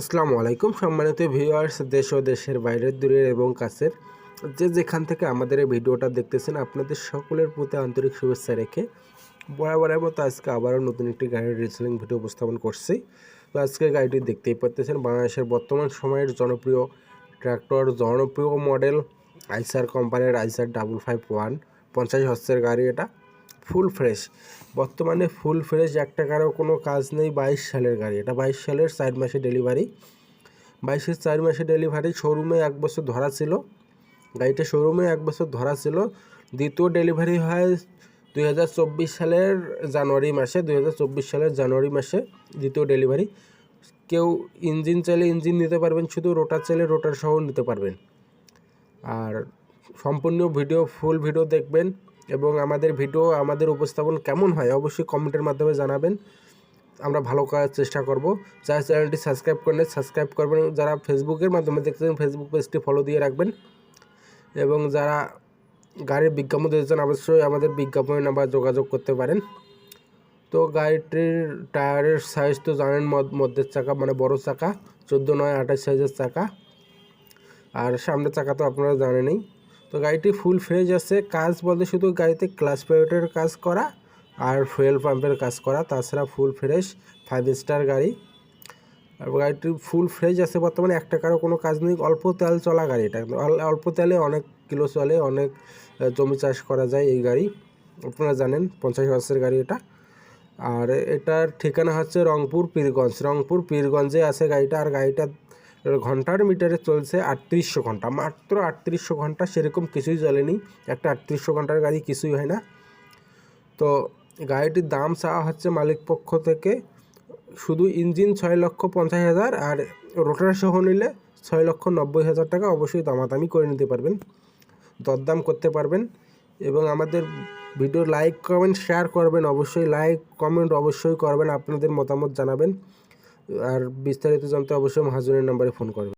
আসসালামু আলাইকুম, সম্মানিত ভিউয়ার্স দেশ ও দেশের বাইরের দূরের এবং কাছের। যে যেখান থেকে আমাদের এই ভিডিওটা দেখতেছেন, আপনাদের সকলের প্রতি আন্তরিক শুভেচ্ছা রেখে বরাবরের মতো আজকে আবারও নতুন একটি গাড়ির রিসেলিং ভিডিও উপস্থাপন করছি। তো আজকে গাড়িটি দেখতেই পাচ্তেছেন, বাংলাদেশের বর্তমান সময়ের জনপ্রিয় ট্র্যাক্টর জনপ্রিয় মডেল আইসার কোম্পানির আইসার ডাবল ফাইভ ওয়ান পঞ্চাশ হর্সের গাড়ি এটা। Full fresh. বর্তমানে ফুল ফ্রেশ এক টাকারও কোনো কাজ নেই বাইশ সালের গাড়ি। এটা বাইশ সালের চার মাসে ডেলিভারি। বাইশের চার মাসে ডেলিভারি শোরুমে এক বছর ধরা ছিল। গাড়িটা শোরুমে এক বছর ধরা ছিল। দ্বিতীয় ডেলিভারি হয় দুই হাজার চব্বিশ সালের জানুয়ারি মাসে, দুই হাজার চব্বিশ সালের জানুয়ারি মাসে দ্বিতীয় ডেলিভারি। কেউ ইঞ্জিন চাইলে ইঞ্জিন নিতে পারবেন, শুধু রোটার চাইলে রোটার সহ নিতে পারবেন। আর সম্পূর্ণ ভিডিও, ফুল ভিডিও দেখবেন। এবং আমাদের ভিডিও আমাদের উপস্থাপন কেমন হয় অবশ্যই কমেন্টের মাধ্যমে জানাবেন। আমরা ভালো করার চেষ্টা করব। যারা চ্যানেলটি সাবস্ক্রাইব করেন সাবস্ক্রাইব করবেন। যারা ফেসবুকের মাধ্যমে দেখতেছেন ফেসবুক পেজটি ফলো দিয়ে রাখবেন। এবং যারা গাড়ির বিজ্ঞাপন দিতেছেন অবশ্যই আমাদের বিজ্ঞাপনে নাম্বার যোগাযোগ করতে পারেন। তো গাড়িটির টায়ারের সাইজ তো জানেন মধ্যের চাকা মানে বড় চাকা, চোদ্দ নয়, আঠাশ সাইজের চাকা। আর সামনের চাকা তো আপনারা জানেনই। তো গাড়িটি ফুল ফ্রেশ আছে। কাজ বলতে শুধু গাড়িতে ক্লাস প্লেটের কাজ করা আর ফুয়েল পাম্পের কাজ করা, তাছাড়া ফুল ফ্রেশ ফাইভ স্টার গাড়ি। আর গাড়িটি ফুল ফ্রেশ আছে বর্তমানে, এক টাকারও কোনো কাজ নেই। অল্প তেল চলা গাড়ি এটা। অল্প তেলে অনেক কিলো চলে, অনেক জমি চাষ করা যায় এই গাড়ি। আপনারা জানেন, পঞ্চাশ বছরের গাড়ি এটা। আর এটার ঠিকানা হচ্ছে রংপুর পীরগঞ্জ। রংপুর পীরগঞ্জে আছে গাড়িটা। আর গাড়িটা ঘণ্টার মিটারে চলছে আটত্রিশশো ঘণ্টা। মাত্র আটত্রিশশো ঘণ্টা সেরকম কিছুই চলেনি। একটা আটত্রিশশো ঘণ্টার গাড়ি কিছুই হয় না। তো গাড়িটির দাম চাওয়া হচ্ছে মালিক পক্ষ থেকে শুধু ইঞ্জিন ছয় লক্ষ পঞ্চাশ হাজার আর রোটার সহ নিলে ছয় লক্ষ নব্বই হাজার টাকা অবশ্যই দামাদামি করে নিতে পারবেন, দরদাম করতে পারবেন এবং আমাদের ভিডিও লাইক, কমেন্ট, শেয়ার করবেন। অবশ্যই লাইক, কমেন্ট অবশ্যই করবেন, আপনাদের মতামত জানাবেন। আর বিস্তারিত জানতে অবশ্যই মহাজনের নাম্বারে ফোন করবেন।